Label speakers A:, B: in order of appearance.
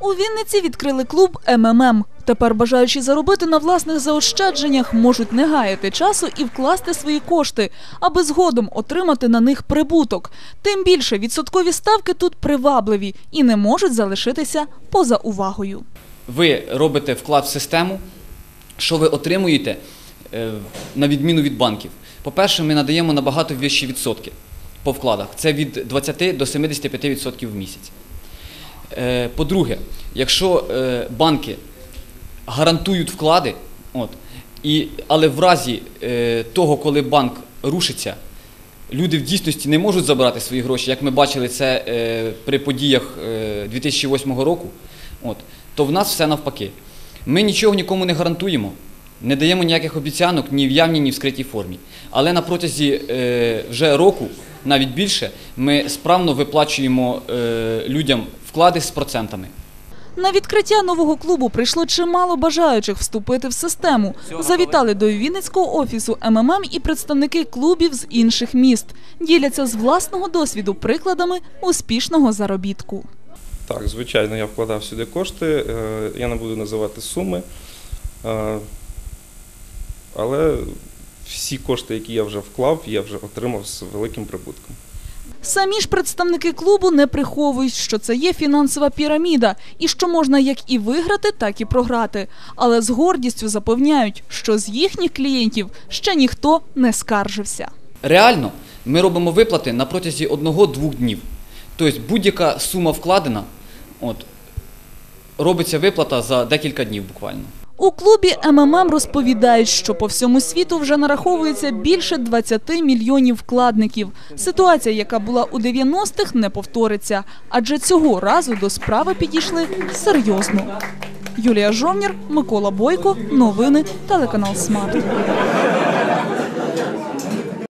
A: У Вінниці відкрили клуб МММ. Тепер бажаючі заробити на власних заощадженнях можуть не гаяти часу і вкласти свої кошти, аби згодом отримати на них прибуток. Тим більше відсоткові ставки тут привабливі і не можуть залишитися поза увагою.
B: ви робите вклад в систему, що ви отримуєте е, на відміну від банків. По-перше, ми надаємо набагато вищі відсотки по вкладах. Це від 20 до 75% в місяць. Е, По-друге, якщо е, банки гарантують вклади, от, і, але в разі е, того, коли банк рушиться, люди в дійсності не можуть забирати свої гроші, як ми бачили це при подіях е, 2008 року, от, то в нас все навпаки. Ми нічого нікому не гарантуємо, не даємо ніяких обіцянок ні в явній, ні в скритій формі. Але на протязі е, вже року, навіть більше, ми справно виплачуємо е, людям вклади з процентами.
A: На відкриття нового клубу прийшло чимало бажаючих вступити в систему. Завітали до Вінницького офісу МММ і представники клубів з інших міст. Діляться з власного досвіду прикладами успішного заробітку.
C: Так, звичайно, я вкладав сюди кошти. е, Я не буду називати суми. е, Але всі кошти, які я вже вклав, я вже отримав з великим прибутком.
A: Самі ж представники клубу не приховують, що це є фінансова піраміда, і що можна як і виграти, так і програти. Але з гордістю запевняють, що з їхніх клієнтів ще ніхто не скаржився.
B: Реально, ми робимо виплати на протязі одного-двох днів. Тобто будь-яка сума вкладена, от, робиться виплата за декілька днів буквально.
A: У клубі МММ розповідають, що по всьому світу вже нараховується більше 20 мільйонів вкладників. Ситуація, яка була у 90-х, не повториться, адже цього разу до справи підійшли серйозно. Юлія Жовнір, Микола Бойко, новини, телеканал Смарт.